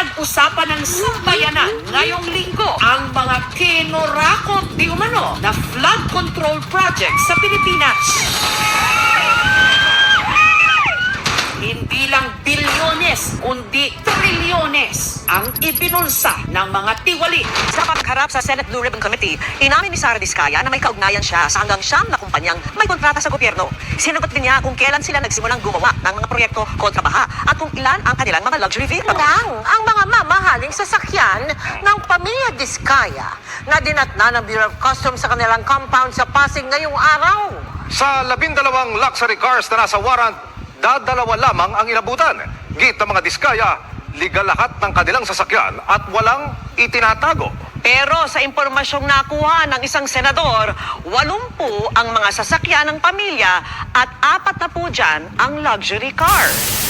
pinag-usapan ng sambayanan ngayong linggo ang mga kinorakot di umano na flood control project sa Pilipinas. Hindi lang bilyones, kundi trilyones ang ibinulsa ng mga tiwali. Sa pagharap sa Senate Blue Ribbon Committee, inamin ni Sara Diskaya na may kaugnayan siya sa hanggang siyam na kumpanyang may kontrata sa gobyerno. Sinagot din niya kung kailan sila nagsimulang gumawa ng mga proyekto kontra baha at kung ilan ang kanilang mga luxury vehicle. lang ang mga mamahaling sasakyan ng pamilya Diskaya na dinatna ng Bureau of Customs sa kanilang compound sa Pasig ngayong araw. Sa labindalawang luxury cars na nasa warrant, dadalawa lamang ang inabutan. Git ng mga diskaya, ligal lahat ng kanilang sasakyan at walang itinatago. Pero sa impormasyong nakuha ng isang senador, walumpu ang mga sasakyan ng pamilya at apat na po dyan ang luxury car.